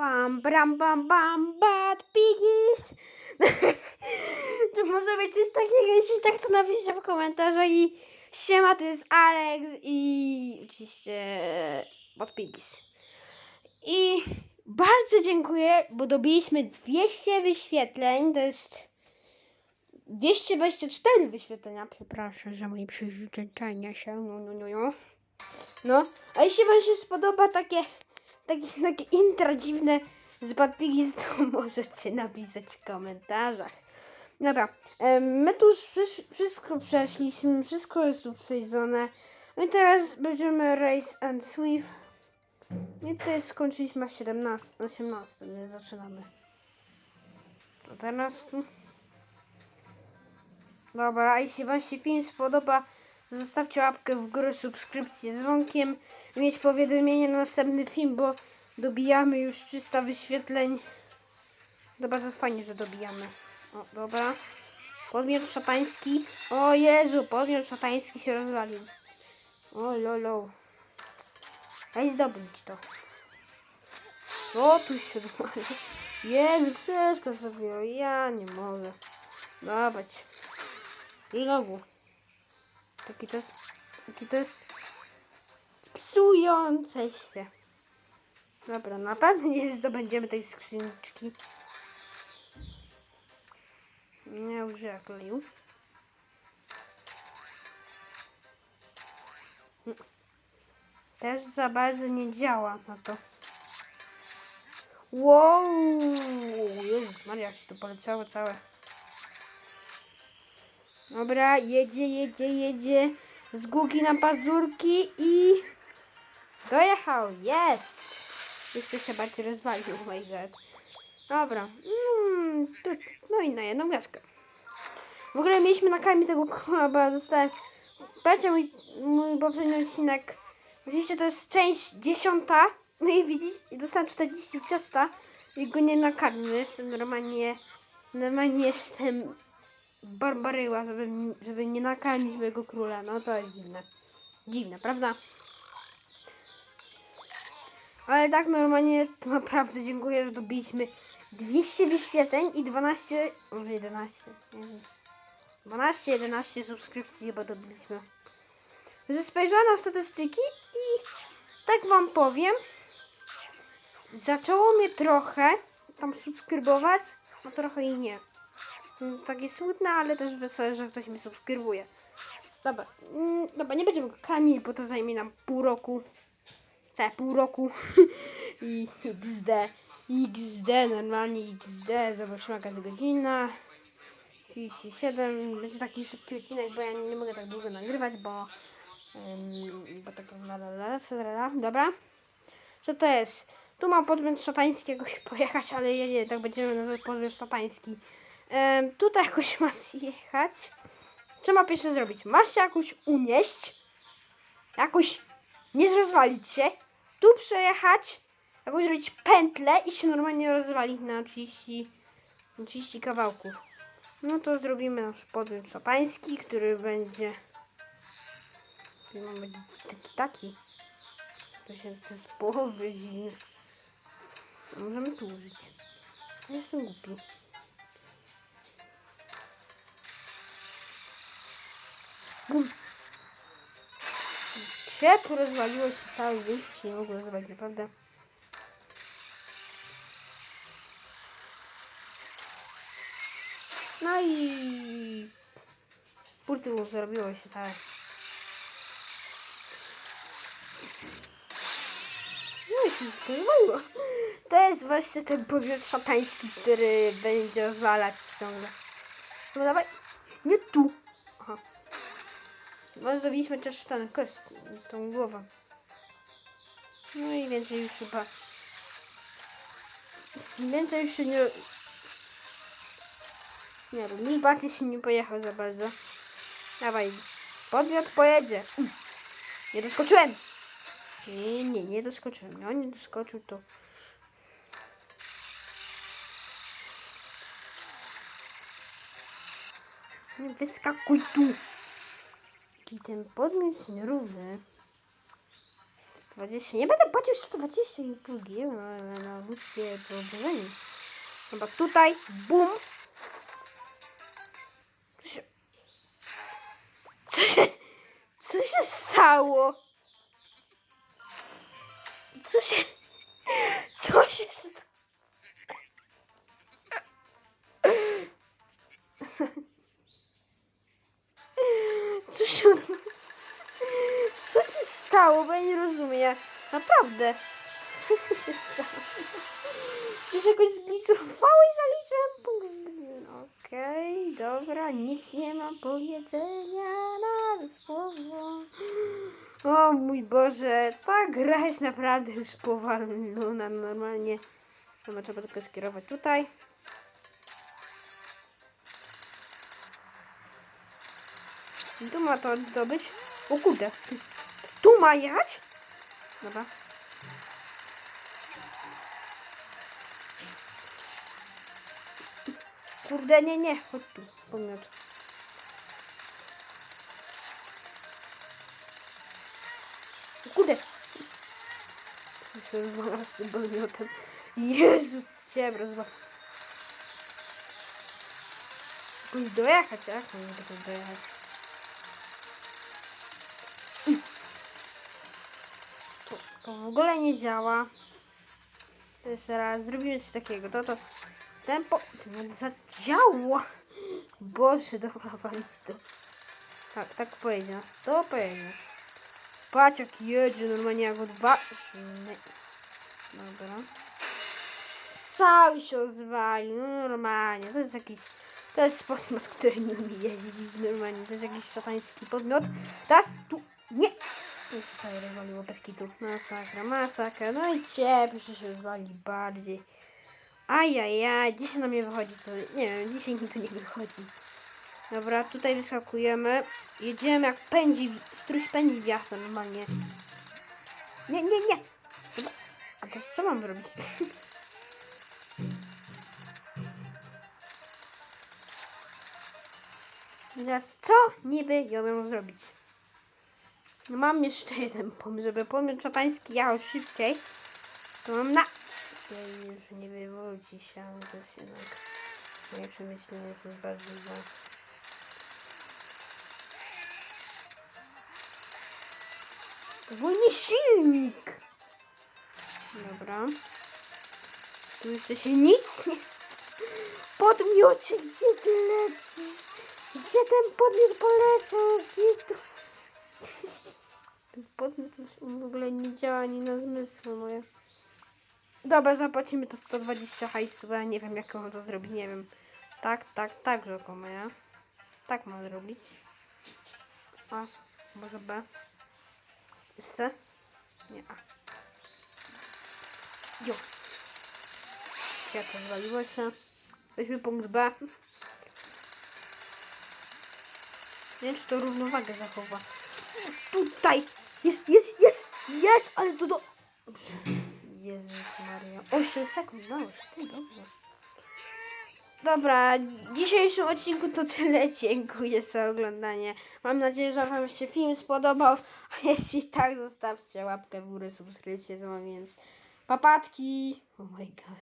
Bam, bram, bam, bam, bad piggies. to może być coś takiego, jeśli tak to napiszcie w komentarzach i siema, to jest Alex i oczywiście bad piggies. I bardzo dziękuję, bo dobiliśmy 200 wyświetleń, to jest 224 wyświetlenia, przepraszam za moje przyzwyczajenia się, no, no, no, no. No, a jeśli wam się spodoba takie, takie, takie intro dziwne z Bad Piggies, to możecie napisać w komentarzach. Dobra, my tu już wsz- wszystko przeszliśmy, wszystko jest tu przejdzone. My teraz będziemy Race and Swift. I tutaj skończyliśmy na 17, 18, więc zaczynamy. A teraz tu... Dobra, jeśli wam się film spodoba, zostawcie łapkę w górę, subskrypcję z dzwonkiem mieć powiadomienie na następny film, bo dobijamy już 300 wyświetleń. Dobra, to fajnie, że dobijamy. O, dobra. Podmiot szatański. O Jezu, podmiot szatański się rozwalił. O lolo. Daj zdobyć to. Co tu się odwaliło? Jezu, wszystko zrobiło. Ja nie mogę. Dawać. I znowu. Taki to jest, to jest psujące się. Dobra, na pewno nie zdobędziemy tej skrzyneczki. Nie leju. Też za bardzo nie działa na to. Wow! Jezus Maria, się to poleciało całe. Dobra, jedzie, jedzie, jedzie. Z gugi na pazurki i... Dojechał, jest! Jeszcze się bardziej rozwalił, oh my god. Dobra, mm, tu, no i na jedną gwiazdkę. W ogóle mieliśmy nakarmić tego koła, bo ja dostałem... Patrzcie mój, mój poprzedni odcinek. Oczywiście to jest część dziesiąta. No i widzisz, i dostałem 40 ciasta i go nie nakarmię. Jestem normalnie... Normalnie jestem barbaryła, żeby, żeby nie nakarmić mojego króla. No to jest dziwne. Dziwne, prawda? Ale tak normalnie to naprawdę dziękuję, że dobiliśmy 200 wyświetleń i 12, może 11, nie wiem. 12, 11 subskrypcji chyba dobiliśmy. Że spojrzałam na statystyki i tak wam powiem, zaczęło mnie trochę tam subskrybować, a trochę i nie. Mm, Takie smutne, ale też wesołe, że ktoś mnie subskrybuje. Dobra, mm, dobra, nie będziemy go karmić, bo to zajmie nam pół roku. Całe pół roku. I XD. XD, normalnie XD. Zobaczymy jaka jest godzina. 37. Będzie taki szybki odcinek, bo ja nie mogę tak długo nagrywać, bo... Um, bo tak. Dobra. Co to jest? Tu mam podmiot szatański jakoś pojechać, ale ja nie, tak będziemy nazywać podmiot szatański. Tutaj jakoś ma zjechać. Co ma pierwsze zrobić? Masz się jakoś unieść. Jakoś nie rozwalić się. Tu przejechać. Jakoś zrobić pętlę i się normalnie rozwalić na 30, na 30 kawałków. No to zrobimy nasz podmiot szatański, który będzie... który ma być taki, taki. To się to jest połowy zimny. Możemy tu użyć. Jestem głupi. Światło rozwaliło się całe wyjście nie mogło rozwalić, naprawdę. No i... Purtu zrobiło się całe. No i się rozwaliło. To jest właśnie ten podmiot szatański, który będzie rozwalać ciągle. No dawaj. Nie tu. No zrobiliśmy też ten kość, tą głowę. No i więcej już chyba. Więcej już się nie. Nie już bardziej się nie pojechał za bardzo. Dawaj, podmiot pojedzie. Nie doskoczyłem. Nie, nie, nie doskoczyłem. No nie doskoczył to. Nie wyskakuj tu. I ten podmiot jest nierówny. 20. Nie będę płacił 120 i pół G na, na, ludzkie wyobrażenie. Dobra, tutaj, bum. Co się... Co się... Co się stało? Co się... Naprawdę. Co się stało? Gdzieś jakoś zgliczowało i zaliczyłem punkt. Okej, dobra, nic nie mam powiedzenia na słowo. O mój Boże, ta gra jest naprawdę już powalona normalnie. Dobra, trzeba tylko skierować tutaj. Tu ma to zdobyć. O kurde. Tu ma jechać? Dobra. Kurde, nie, nie. Chodź tu. Podmiot. O Kurde. Się rozwala z tym podmiotem. Jezus, się rozwala. Jakoś dojechać, jak? Nie jakoś dojechać. To, w ogóle nie działa. To jest zrobimy coś takiego, to to tempo, zadziała. Boże, dobra, walić to. Tak, tak pojedzie nas, to pojedzie. Patrz jedzie, normalnie jak od dwa... Nie. Dobra. Cały się rozwalił, no normalnie, to jest jakiś... To jest podmiot, który nie umie jeździć normalnie, to jest jakiś szatański podmiot. Teraz tu, nie! Już cały rozwaliło bez kitu. Masakra, masakra. No i cieplej się rozwali bardziej. Ajajaj, dzisiaj na mnie wychodzi co... Nie wiem, dzisiaj mi to nie wychodzi. Dobra, tutaj wyskakujemy. Jedziemy jak pędzi, struś pędzi wiatr normalnie. Nie, nie, nie! A teraz co mam robić? Teraz co niby ja mam zrobić? No mam jeszcze jeden pomysł, żeby pomysł szatański jechał szybciej. To mam na... Ja już nie wywodzi się, to jest jednak... Moje przemyślenia są. To był nie silnik! Dobra. Tu jeszcze się nic nie... Podmiocie, gdzie ty lecisz? Gdzie ten podmiot poleciał? Gdzie tu... Ten podmiot w ogóle nie działa ani na zmysły moje. Dobra, zapłacimy to 120 hajsu, ja nie wiem jak on to zrobi, nie wiem. Tak, tak, tak, rzekomo, ja. Tak mam zrobić. A, może B. C? Nie, A. Jo. Ciepło zwaliło się. Weźmy punkt B. Nie wiem, czy to równowagę zachowa. Tutaj! Jest, jest, jest! Jest! Ale to do... Dobrze. Jezus Maria. 8 sekund dobrze. Dobra, w dzisiejszym odcinku to tyle. Dziękuję za oglądanie. Mam nadzieję, że Wam się film spodobał. A jeśli tak, zostawcie łapkę w górę, subskrypcję, więc papatki. Oh my god.